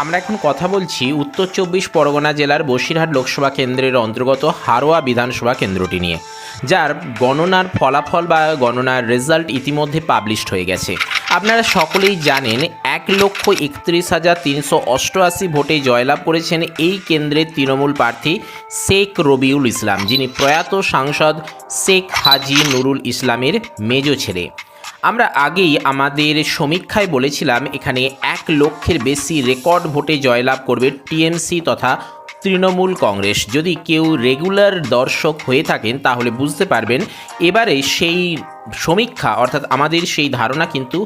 আমরা এখন কথা বলছি উত্তর চব্বিশ পরগনা জেলার বসিরহাট লোকসভা কেন্দ্রের অন্তর্গত হারোয়া বিধানসভা কেন্দ্রটি নিয়ে, যার গণনার ফলাফল বা গণনার রেজাল্ট ইতিমধ্যে পাবলিশড হয়ে গেছে। আপনারা সকলেই জানেন, এক লক্ষ একত্রিশ হাজার তিনশো অষ্টআশি ভোটে জয়লাভ করেছেন এই কেন্দ্রের তৃণমূল প্রার্থী শেখ রবিউল ইসলাম, যিনি প্রয়াত সাংসদ শেখ হাজি নুরুল ইসলামের মেজ ছেলে। আমরা আগেই আমাদের সমীক্ষায় বলেছিলাম, এখানে এক লক্ষের বেশি রেকর্ড ভোটে জয়লাভ করবে টিএমসি তথা তৃণমূল কংগ্রেস। যদি কেউ রেগুলার দর্শক হয়ে থাকেন, তাহলে বুঝতে পারবেন, এবারে সেই সমীক্ষা, অর্থাৎ আমাদের সেই ধারণা কিন্তু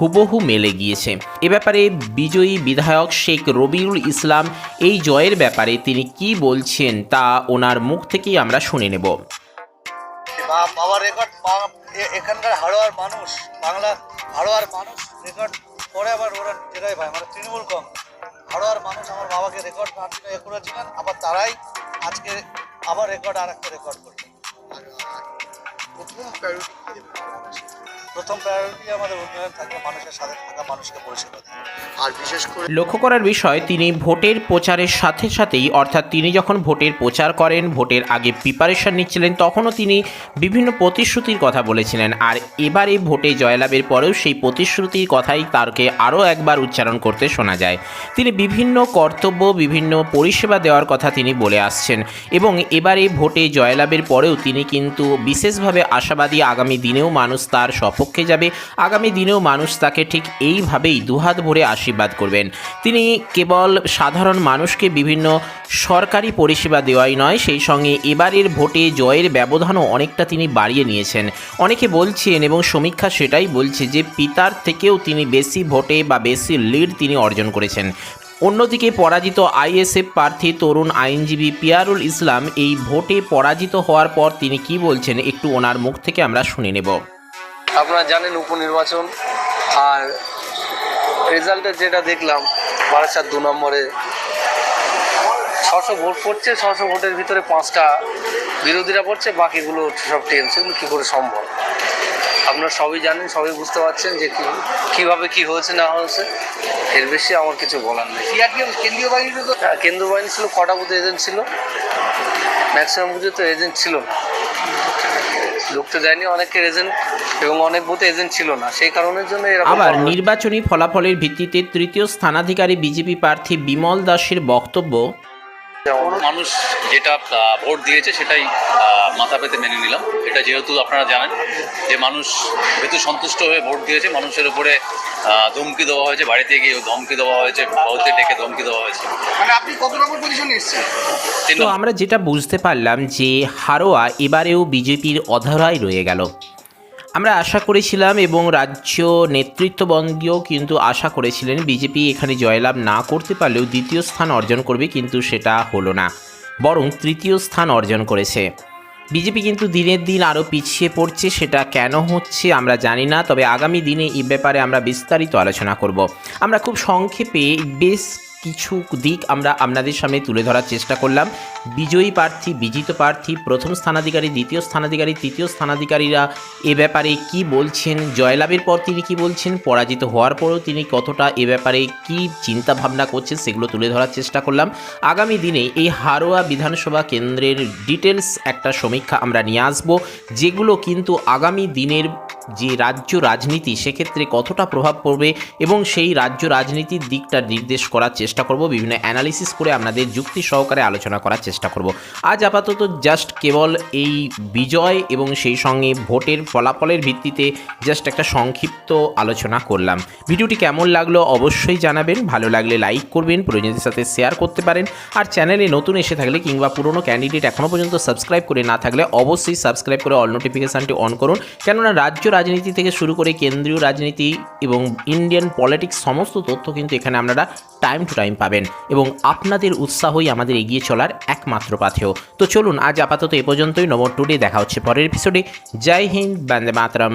হুবহু মেলে গিয়েছে। এ ব্যাপারে বিজয়ী বিধায়ক শেখ রবিউল ইসলাম, এই জয়ের ব্যাপারে তিনি কি বলছেন তা ওনার মুখ থেকেই আমরা শুনে নেব। বা রেকর্ড এখানকার হাড়োয়ার মানুষ বাংলা হাড়োয়ার মানুষ রেকর্ড পরে আবার ওরা জেলায় ভাই মানে তৃণমূল কম হাড়োয়ার মানুষ আমার বাবাকে রেকর্ড মার্জিনে এ করেছিলেন আবার তারাই আজকে আবার রেকর্ড আর একটা রেকর্ড করবে প্রথম প্রায়োরিটি আমাদের উন্নয়ন থাকবে মানুষের সাথে থাকা মানুষকে পরিষেবা আর বিশেষ করে লক্ষ্য করার বিষয় তিনি ভোটের প্রচারের সাথে সাথেই অর্থাৎ তিনি যখন ভোটের প্রচার করেন ভোটের আগে প্রিপারেশন নিচ্ছিলেন তখনও তিনি বিভিন্ন প্রতিশ্রুতির কথা বলেছিলেন। আর এবারে ভোটে জয়লাভের পরেও সেই প্রতিশ্রুতির কথাই তারকে আরও একবার উচ্চারণ করতে শোনা যায়। তিনি বিভিন্ন কর্তব্য বিভিন্ন পরিষেবা দেওয়ার কথা তিনি বলে আসছেন। এবং এবারে ভোটে জয়লাভের পরেও তিনি কিন্তু বিশেষভাবে আশাবাদী আগামী দিনেও মানুষ তার সপক্ষে যাবে। আগামী দিনেও মানুষ তাকে ঠিক এইভাবেই দুহাত ভরে আশীর্বাদ করবেন। তিনি কেবল সাধারণ মানুষকে বিভিন্ন সরকারি পরিষেবা দেওয়াই নয়, সেই সঙ্গে এবারের ভোটে জয়ের ব্যবধানও অনেকটা তিনি বাড়িয়ে নিয়েছেন। অনেকে বলছেন এবং সমীক্ষা সেটাই বলছে যে পিতার থেকেও তিনি বেশি ভোটে বা বেশি লিড তিনি অর্জন করেছেন। অন্যদিকে পরাজিত আইএসএফ প্রার্থী তরুণ আইনজীবী পিয়ারুল ইসলাম এই ভোটে পরাজিত হওয়ার পর তিনি কি বলছেন একটু ওনার মুখ থেকে আমরা শুনে নেব। আপনারা জানেন উপনির্বাচন আর রেজাল্টে যেটা দেখলাম বারাসাত দু নম্বরে ছশো ভোট পড়ছে ছশো ভোটের ভিতরে পাঁচটা বিরোধীরা পড়ছে বাকিগুলো সব টিএমসি এগুলো কী করে সম্ভব? আপনারা সবই জানেন সবই বুঝতে পারছেন যে কী কীভাবে কী হয়েছে না হয়েছে এর বেশি আমার কিছু বলার নেই। কেন্দ্রীয় বাহিনীতে তো হ্যাঁ, বাহিনী ছিল কটা বুথে এজেন্ট ছিল? ম্যাক্সিমাম বুথে তো এজেন্ট ছিল না। ঢুকতে দেয়নি অনেকের এজেন্ট এবং অনেক বুথে এজেন্ট ছিল না। সেই কারণের জন্য আবার নির্বাচনী ফলাফলের ভিত্তিতে তৃতীয় স্থানাধিকারী বিজেপি প্রার্থী বিমল দাসের বক্তব্য মানুষ যেটা ভোট দিয়েছে সেটাই মাথা পেতে মেনে নিলাম। এটা যেহেতু আপনারা জানেন যে মানুষ যেহেতু সন্তুষ্ট হয়ে ভোট দিয়েছে মানুষের উপরে ধমকি দেওয়া হয়েছে বাড়িতে গিয়ে ধমকি দেওয়া হয়েছে ভারতে ডেকে ধমকি দেওয়া হয়েছে। মানে আপনি কত নম্বর পজিশনে এসেছেন? তো আমরা যেটা বুঝতে পারলাম যে হারোয়া এবারেও বিজেপির অধরাই রয়ে গেল। আমরা আশা করেছিলাম এবং রাজ্য নেতৃত্ববঙ্গীয় কিন্তু আশা করেছিলেন বিজেপি এখানে জয়লাভ না করতে পারলেও দ্বিতীয় স্থান অর্জন করবে, কিন্তু সেটা হলো না, বরং তৃতীয় স্থান অর্জন করেছে। বিজেপি কিন্তু দিনের দিন আরও পিছিয়ে পড়ছে, সেটা কেন হচ্ছে আমরা জানি না, তবে আগামী দিনে এই ব্যাপারে আমরা বিস্তারিত আলোচনা করব। আমরা খুব সংক্ষেপে বেশ কিছু দিক আমরা আপনাদের সামনে তুলে ধরার চেষ্টা করলাম। বিজয়ী প্রার্থী, বিজিত প্রার্থী, প্রথম স্থানাধিকারী, দ্বিতীয় স্থানাধিকারী, তৃতীয় স্থানাধিকারীরা এ ব্যাপারে কি বলছেন, জয়লাভের পর তিনি কি বলছেন, পরাজিত হওয়ার পরেও তিনি কতটা এ ব্যাপারে কি চিন্তা ভাবনা করছেন সেগুলো তুলে ধরার চেষ্টা করলাম। আগামী দিনে এই হারোয়া বিধানসভা কেন্দ্রের ডিটেলস একটা সমীক্ষা আমরা নিয়ে আসব, যেগুলো কিন্তু আগামী দিনের যে রাজ্য রাজনীতি সেক্ষেত্রে কতটা প্রভাব পড়বে এবং সেই রাজ্য রাজনীতির দিকটা নির্দেশ করার চেষ্টা করব, বিভিন্ন অ্যানালিসিস করে আপনাদের যুক্তি সহকারে আলোচনা করার চেষ্টা করব। আজ আপাতত জাস্ট কেবল এই বিজয় এবং সেই সঙ্গে ভোটের ফলাফলের ভিত্তিতে জাস্ট একটা সংক্ষিপ্ত আলোচনা করলাম। ভিডিওটি কেমন লাগল অবশ্যই জানাবেন, ভালো লাগলে লাইক করবেন প্রয়োজনদের সাথে শেয়ার করতে পারেন, আর চ্যানেলে নতুন এসে থাকলে কিংবা পুরনো ক্যান্ডিডেট এখনও পর্যন্ত সাবস্ক্রাইব করে না থাকলে অবশ্যই সাবস্ক্রাইব করে অল নোটিফিকেশানটি অন করুন, কেননা রাজ্য রাজনীতি থেকে শুরু করে কেন্দ্রীয় রাজনীতি এবং ইন্ডিয়ান পলিটিক্স সমস্ত তথ্য কিন্তু এখানে আপনারা টাইম টু টাইম পাবেন এবং আপনাদের উৎসাহই আমাদের এগিয়ে চলার একমাত্র পাথেও তো চলুন আজ আপাতত এ পর্যন্তই। নম্বর টুডে দেখা হচ্ছে পরের এপিসোডে জয় হিন্দ, বন্দে মাতরম।